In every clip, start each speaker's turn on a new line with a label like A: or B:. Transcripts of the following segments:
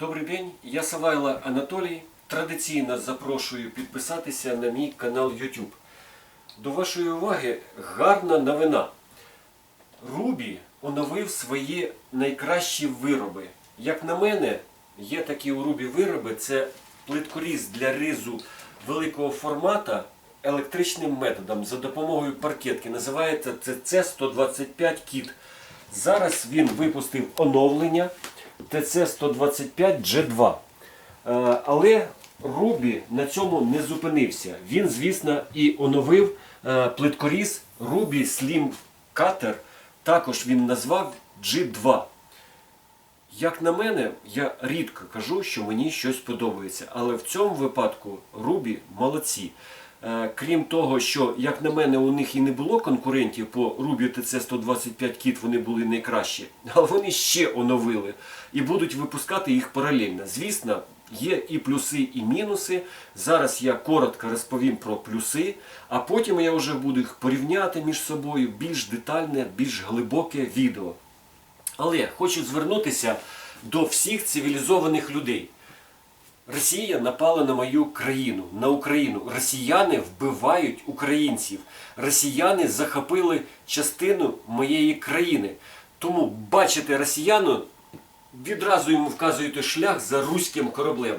A: Добрий день, я Савайло Анатолій. Традиційно запрошую підписатися на мій канал YouTube. До вашої уваги гарна новина. Рубі оновив свої найкращі вироби. Як на мене, є такі у Рубі вироби, це плиткоріз для ризу великого формата електричним методом за допомогою паркетки. Називається це 125 кіт. Зараз він випустив оновлення TC125 G2. Е, Але Рубі на цьому не зупинився. Він, звісно, і оновив е, плиткоріз Ruby Slim Cutter. Також він назвав G2. Як на мене, я рідко кажу, що мені щось подобається, але в цьому випадку Рубі молодці. Е, Крім того, що, як на мене, у них і не було конкурентів по Ruby TC 125 кіт, вони були найкращі, але вони ще оновили і будуть випускати їх паралельно. Звісно, є і плюси, і мінуси. Зараз я коротко розповім про плюси, а потім я вже буду їх порівняти між собою більш детальне, більш глибоке відео. Але хочу звернутися до всіх цивілізованих людей. Росія напала на мою країну, на Україну. Росіяни вбивають українців. Росіяни захопили частину моєї країни. Тому бачите росіяну, відразу йому вказуєте шлях за руським кораблем.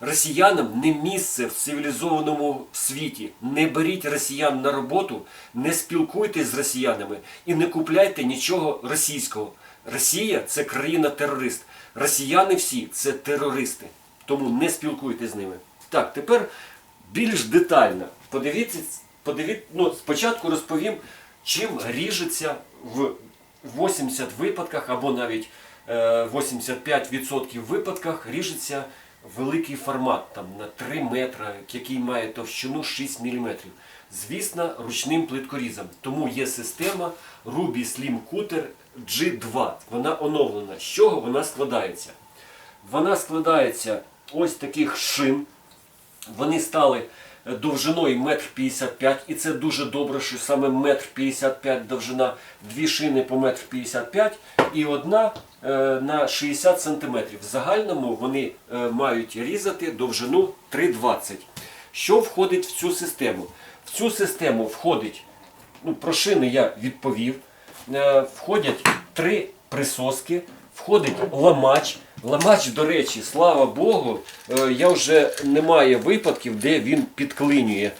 A: Росіянам не місце в цивілізованому світі. Не беріть росіян на роботу, не спілкуйтесь з росіянами і не купляйте нічого російського. Росія це країна-терорист. Росіяни всі це терористи. Тому не спілкуйтесь з ними. Так, тепер більш детально. Подивіться, подивіться, ну, спочатку розповім, чим ріжеться в 80 випадках або навіть е, 85% випадках ріжеться великий формат там, на 3 метри, який має товщину 6 мм. Звісно, ручним плиткорізом. Тому є система Ruby Slim Cutter G2. Вона оновлена. З чого вона складається? Вона складається ось таких шин. Вони стали довжиною 1,55 м, і це дуже добре, що саме 1,55 м довжина, дві шини по 1,55 м і одна е, на 60 см. В загальному вони е, мають різати довжину 3,20 Що входить в цю систему? В цю систему входить, ну, про шини я відповів, е, входять три присоски, входить ламач. Ламач, до речі, слава Богу, е, я вже немає випадків, де він підклинює.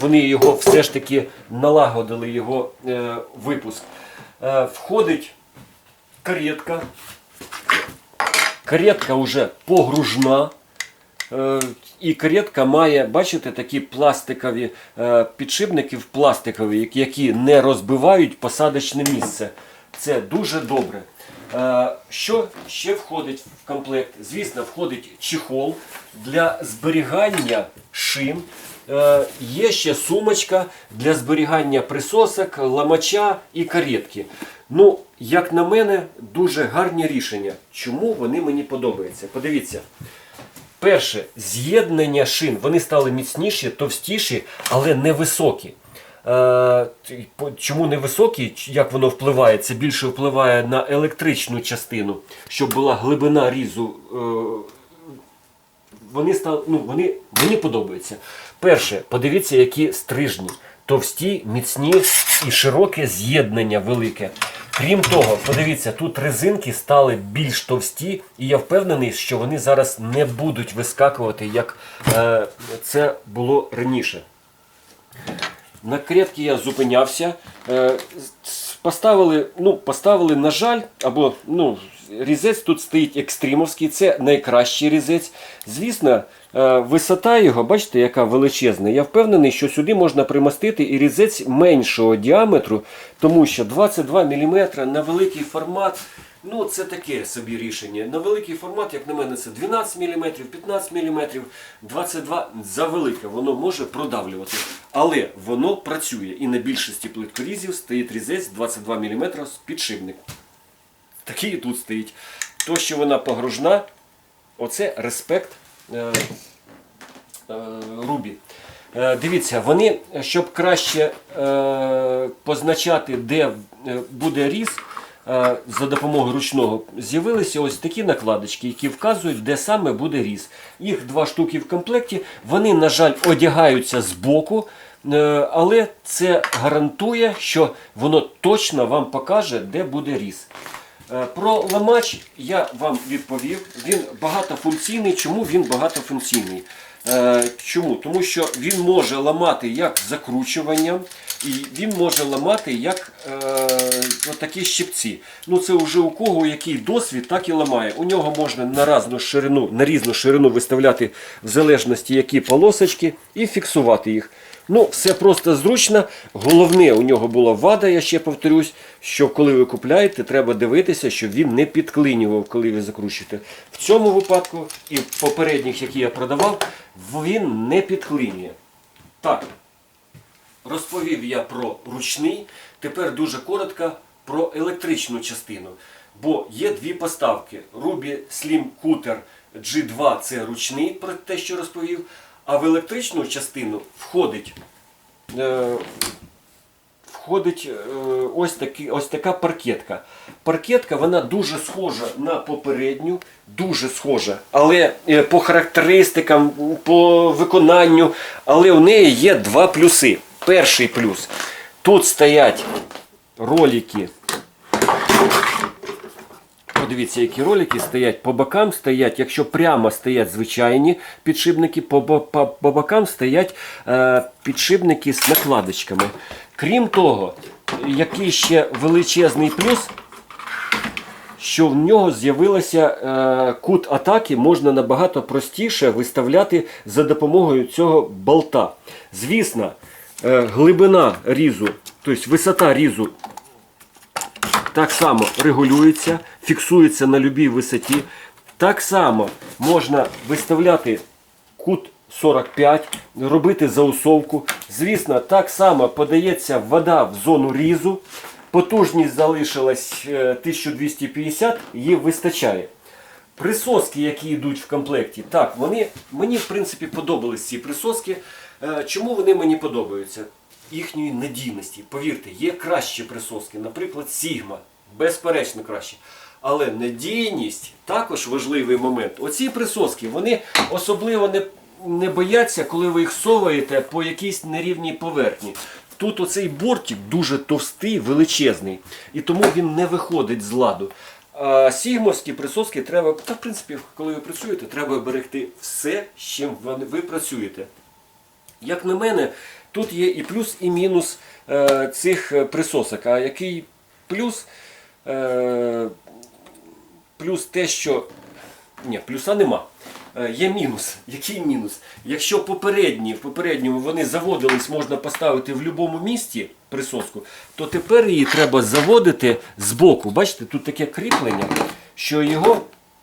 A: Вони його все ж таки налагодили його е, випуск. Е, Входить каретка. Каретка вже погружна. І каретка має, бачите, такі пластикові е, підшипники пластикові, які не розбивають посадочне місце. Це дуже добре. Е, Що ще входить в комплект? Звісно, входить чехол для зберігання шин. Е, Є ще сумочка для зберігання присосок, ламача і каретки. Ну, як на мене, дуже гарні рішення. Чому вони мені подобаються? Подивіться. Перше, з'єднання шин. Вони стали міцніші, товстіші, але невисокі. Чому невисокі? Ч- Як воно впливає? Це більше впливає на електричну частину, щоб була глибина різу. е, Вони стали, ну, вони, мені подобаються. Перше, подивіться, які стрижні. Товсті, міцні і широке з'єднання велике. Крім того, подивіться, тут резинки стали більш товсті, і я впевнений, що вони зараз не будуть вискакувати, як е, це було раніше. На кретки я зупинявся. Е, Поставили, ну, поставили, на жаль, або ну, різець тут стоїть екстримовський, це найкращий різець. Звісно, е, висота його, бачите, яка величезна. Я впевнений, що сюди можна примостити і різець меншого діаметру, тому що 22 мм на великий формат. Ну, це таке собі рішення. На великий формат, як на мене, це 12 мм, 15 мм, 22 за велике, воно може продавлювати. Але воно працює. І на більшості плиткорізів стоїть різець 22 мм з підшипник. Такий і тут стоїть. То, що вона погружна, оце респект е, е, Рубі. Е, Дивіться, вони, щоб краще е, позначати, де е, буде різ, за допомогою ручного з'явилися ось такі накладочки, які вказують, де саме буде різ. Їх два штуки в комплекті. Вони, на жаль, одягаються з боку, е, але це гарантує, що воно точно вам покаже, де буде різ. Е, Про ламач я вам відповів. Він багатофункційний. Чому він багатофункційний? Е, Чому? Тому що він може ламати як закручуванням, і він може ламати як е, такі щипці. Ну це вже у кого який досвід, так і ламає. У нього можна на різну ширину, на різну ширину виставляти в залежності які полосочки і фіксувати їх. Ну, все просто зручно. Головне, у нього була вада, я ще повторюсь, що коли ви купляєте, треба дивитися, щоб він не підклинював, коли ви закручуєте. В цьому випадку і в попередніх, які я продавав, він не підклинює. Так, розповів я про ручний, тепер дуже коротко про електричну частину. Бо є дві поставки. Ruby Slim Cutter G2 це ручний, про те, що розповів. А в електричну частину входить, е, входить е, ось, таки, ось така паркетка. Паркетка вона дуже схожа на попередню, дуже схожа, але е, по характеристикам, по виконанню, але у неї є два плюси. Перший плюс. Тут стоять ролики Подивіться, які ролики стоять. По бокам стоять, якщо прямо стоять звичайні підшипники, по, по, по бокам стоять е, підшипники з накладочками. Крім того, який ще величезний плюс, що в нього з'явилося е, кут атаки, можна набагато простіше виставляти за допомогою цього болта. Звісно, глибина різу, тобто висота різу так само регулюється, фіксується на будь-якій висоті. Так само можна виставляти кут 45, робити заусовку. Звісно, так само подається вода в зону різу. Потужність залишилась е, 1250, її вистачає. Присоски, які йдуть в комплекті, так, вони мені в принципі подобались ці присоски. Е, Чому вони мені подобаються? Їхньої надійності. Повірте, є кращі присоски, наприклад, Sigma, безперечно краще. Але надійність також важливий момент. Оці присоски вони особливо не, не бояться, коли ви їх соваєте по якійсь нерівній поверхні. Тут оцей бортик дуже товстий, величезний, і тому він не виходить з ладу. А сігмовські присоски треба, та в принципі, коли ви працюєте, треба берегти все, з чим ви працюєте. Як на мене, тут є і плюс, і мінус е, цих е, присосок. А який плюс? Е, плюс те, що. Ні, плюса нема. Е, Є мінус. Який мінус? Якщо попередні, в попередньому вони заводились, можна поставити в будь-якому місці присоску, то тепер її треба заводити збоку. Бачите, тут таке кріплення, що його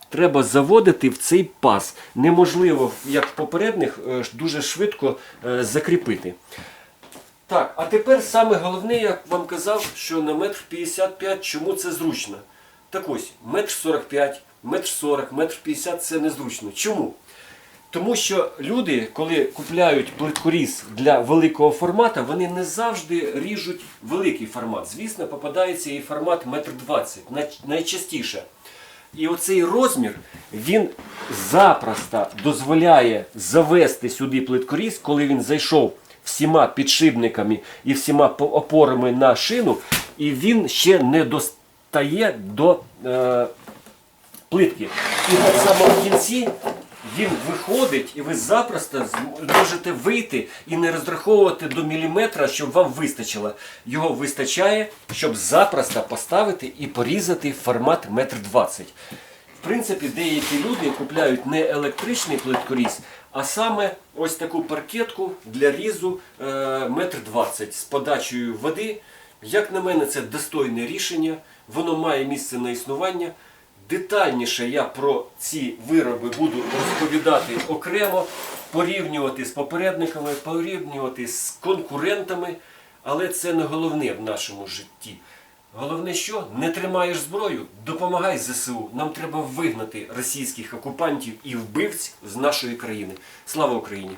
A: треба заводити в цей паз. Неможливо, як в попередніх, е, дуже швидко е, закріпити. Так, а тепер саме головне, як вам казав, що на метр 55, чому це зручно? Так ось, метр 45, метр 40, метр 50 це незручно. Чому? Тому що люди, коли купляють плиткоріз для великого формату, вони не завжди ріжуть великий формат. Звісно, попадається і формат 1,20 м найчастіше. І оцей розмір він запросто дозволяє завести сюди плиткоріз, коли він зайшов всіма підшипниками і всіма опорами на шину, і він ще не достає до е, плитки. І так само в кінці він виходить, і ви запросто можете вийти і не розраховувати до міліметра, щоб вам вистачило. Його вистачає, щоб запросто поставити і порізати формат 1,20 м. В принципі, деякі люди купляють не електричний плиткоріз, а саме ось таку паркетку для різу е, 1,20 м з подачею води. Як на мене, це достойне рішення, воно має місце на існування. Детальніше я про ці вироби буду розповідати окремо, порівнювати з попередниками, порівнювати з конкурентами, але це не головне в нашому житті. Головне, що не тримаєш зброю, допомагай ЗСУ. Нам треба вигнати російських окупантів і вбивць з нашої країни. Слава Україні!